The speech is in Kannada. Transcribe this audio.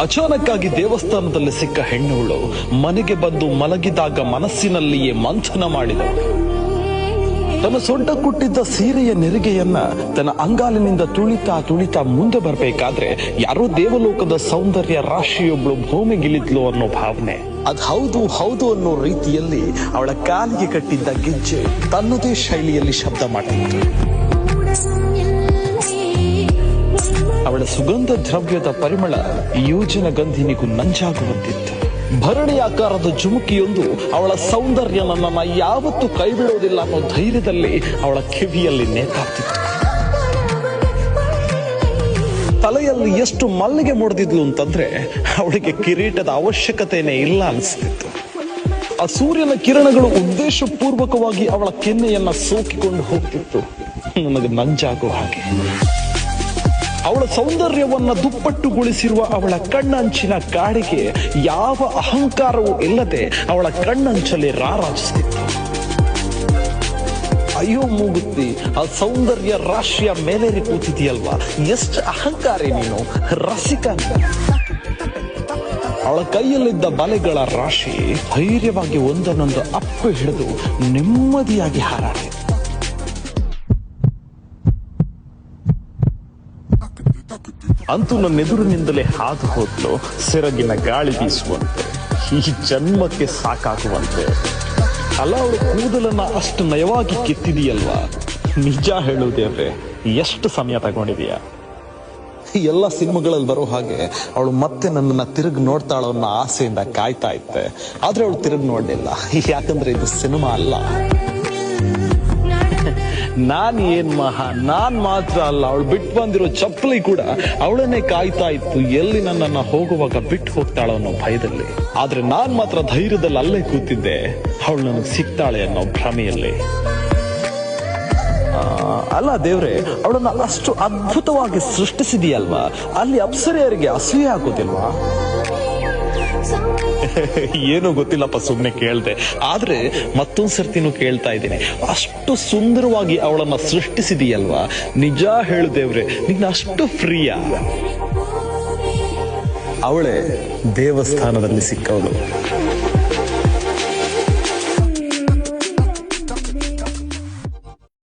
ಅಚಾನಕ್ಕಾಗಿ ದೇವಸ್ಥಾನದಲ್ಲಿ ಸಿಕ್ಕ ಹೆಣ್ಣುಗಳು ಮನೆಗೆ ಬಂದು ಮಲಗಿದಾಗ ಮನಸ್ಸಿನಲ್ಲಿಯೇ ಮಂಥನ ಮಾಡಿದಳು. ತನ್ನ ಸೊಂಟ ಕುಟ್ಟಿದ್ದ ಸೀರೆಯ ನೆರಿಗೆಯನ್ನ ತನ್ನ ಅಂಗಾಲಿನಿಂದ ತುಳಿತಾ ತುಳಿತಾ ಮುಂದೆ ಬರಬೇಕಾದ್ರೆ ಯಾರೋ ದೇವಲೋಕದ ಸೌಂದರ್ಯ ರಾಶಿಯೊಬ್ಳು ಭೂಮಿಗಿಳಿದ್ಲು ಅನ್ನೋ ಭಾವನೆ. ಅದ್ ಹೌದು ಹೌದು ಅನ್ನೋ ರೀತಿಯಲ್ಲಿ ಅವಳ ಕಾಲಿಗೆ ಕಟ್ಟಿದ್ದ ಗೆಜ್ಜೆ ತನ್ನದೇ ಶೈಲಿಯಲ್ಲಿ ಶಬ್ದ ಮಾಡಿತ್ತು ಅವಳ ಸುಗಂಧ ದ್ರವ್ಯದ ಪರಿಮಳ ಯೋಜನ ಗಂಧಿನಿಗೂ ನಂಜಾಗುವಂತಿತ್ತು. ಭರಣಿ ಆಕಾರದ ಜುಮುಕಿಯೊಂದು ಅವಳ ಸೌಂದರ್ಯ ನನ್ನನ್ನ ಯಾವತ್ತೂ ಕೈಬಿಡೋದಿಲ್ಲ ಅನ್ನೋ ಧೈರ್ಯದಲ್ಲಿ ಅವಳ ಕಿವಿಯಲ್ಲಿ ನೇತಾಕ್ತಿತ್ತು ತಲೆಯಲ್ಲಿ ಎಷ್ಟು ಮಲ್ಲಿಗೆ ಮುಡಿದಿದ್ಲು ಅಂತಂದ್ರೆ ಅವಳಿಗೆ ಕಿರೀಟದ ಅವಶ್ಯಕತೆನೇ ಇಲ್ಲ ಅನಿಸ್ತಿತ್ತು. ಆ ಸೂರ್ಯನ ಕಿರಣಗಳು ಉದ್ದೇಶಪೂರ್ವಕವಾಗಿ ಅವಳ ಕೆನ್ನೆಯನ್ನ ಸೋಕಿಕೊಂಡು ಹೋಗ್ತಿತ್ತು. ನನಗೆ ನಂಜಾಗುವ ಹಾಗೆ. ಅವಳ ಸೌಂದರ್ಯವನ್ನ ದುಪ್ಪಟ್ಟುಗೊಳಿಸಿರುವ ಅವಳ ಕಣ್ಣಂಚಿನ ಕಾಡಿಗೆ ಯಾವ ಅಹಂಕಾರವೂ ಇಲ್ಲದೆ ಅವಳ ಕಣ್ಣಂಚಲ್ಲಿ ರಾರಾಜಿಸ್ತಿತ್ತು ಅಯ್ಯೋ ಮೂಗುತ್ತಿ, ಆ ಸೌಂದರ್ಯ ರಾಶಿಯ ಮೇಲೇರಿ ಕೂತಿದೆಯಲ್ವಾ? ಎಷ್ಟು ಅಹಂಕಾರಿ ನೀನು, ರಸಿಕ ಅವಳ ಕೈಯಲ್ಲಿದ್ದ ಬಲೆಗಳ ರಾಶಿ ಧೈರ್ಯವಾಗಿ ಒಂದನ್ನೊಂದು ಅಪ್ಪು ಹಿಡಿದು ನೆಮ್ಮದಿಯಾಗಿ ಹಾರಾಡಿತು ಅಂತೂ ನನ್ನ ಎದುರಿನಿಂದಲೇ ಹಾದು ಹೋದ್ಲು, ಸೆರಗಿನ ಗಾಳಿ ಬೀಸುವಂತೆ, ಈ ಜನ್ಮಕ್ಕೆ ಸಾಕಾಗುವಂತೆ. ಅಲ್ಲ, ಅವಳು ಕೂದಲನ್ನ ಅಷ್ಟು ನಯವಾಗಿ ಕೆತ್ತಿದೆಯಲ್ವ? ನಿಜ ಹೇಳುವುದೇವ್ರೆ ಎಷ್ಟು ಸಮಯ ತಗೊಂಡಿದೀಯ? ಎಲ್ಲ ಸಿನಿಮಾಗಳಲ್ಲಿ ಬರೋ ಹಾಗೆ ಅವಳು ಮತ್ತೆ ನನ್ನನ್ನ ತಿರುಗಿ ನೋಡ್ತಾಳೋ ಅನ್ನೋ ಆಸೆಯಿಂದ ಕಾಯ್ತಾ ಇತ್ತೆ ಆದ್ರೆ ಅವಳು ತಿರುಗಿ ನೋಡಲಿಲ್ಲ. ಯಾಕಂದ್ರೆ ಇದು ಸಿನಿಮಾ ಅಲ್ಲ. ನಾನ್ ಏನ್ ಮಹಾ, ನಾನ್ ಮಾತ್ರ ಅಲ್ಲ, ಅವಳು ಬಿಟ್ಟು ಬಂದಿರೋ ಚಪ್ಪಲಿ ಕೂಡ ಅವಳನ್ನೇ ಕಾಯ್ತಾ ಇತ್ತು. ಎಲ್ಲಿ ನನ್ನನ್ನ ಹೋಗುವಾಗ ಬಿಟ್ಟು ಹೋಗ್ತಾಳ ಅನ್ನೋ ಭಯದಲ್ಲಿ. ಆದ್ರೆ ನಾನ್ ಮಾತ್ರ ಧೈರ್ಯದಲ್ಲಿ ಅಲ್ಲೇ ಕೂತಿದ್ದೆ. ಅವಳು ನನಗೆ ಸಿಗ್ತಾಳೆ ಅನ್ನೋ ಭ್ರಮೆಯಲ್ಲಿ. ಅಲ್ಲ ದೇವ್ರೆ, ಅವಳನ್ನ ಅಷ್ಟು ಅದ್ಭುತವಾಗಿ ಸೃಷ್ಟಿಸಿದೆಯಲ್ವಾ? ಅಲ್ಲಿ ಅಪ್ಸರೆಯರಿಗೆ ಅಸೂಯೆ ಆಗೋದಿಲ್ವಾ? ಏನೋ ಗೊತ್ತಿಲ್ಲಪ್ಪ ಸುಮ್ಮನೆ ಕೇಳ್ದೆ. ಆದ್ರೆ ಮತ್ತೊಂದ್ ಸರ್ತಿನೂ ಕೇಳ್ತಾ ಇದ್ದೀನಿ. ಅಷ್ಟು ಸುಂದರವಾಗಿ ಅವಳನ್ನ ಸೃಷ್ಟಿಸಿದೀಯಲ್ವಾ? ನಿಜ ಹೇಳುದೇವ್ರೆ ನಿನ್ನ ಅಷ್ಟು ಫ್ರೀಯ ಅವಳೆ ದೇವಸ್ಥಾನದಲ್ಲಿ ಸಿಕ್ಕವಳು.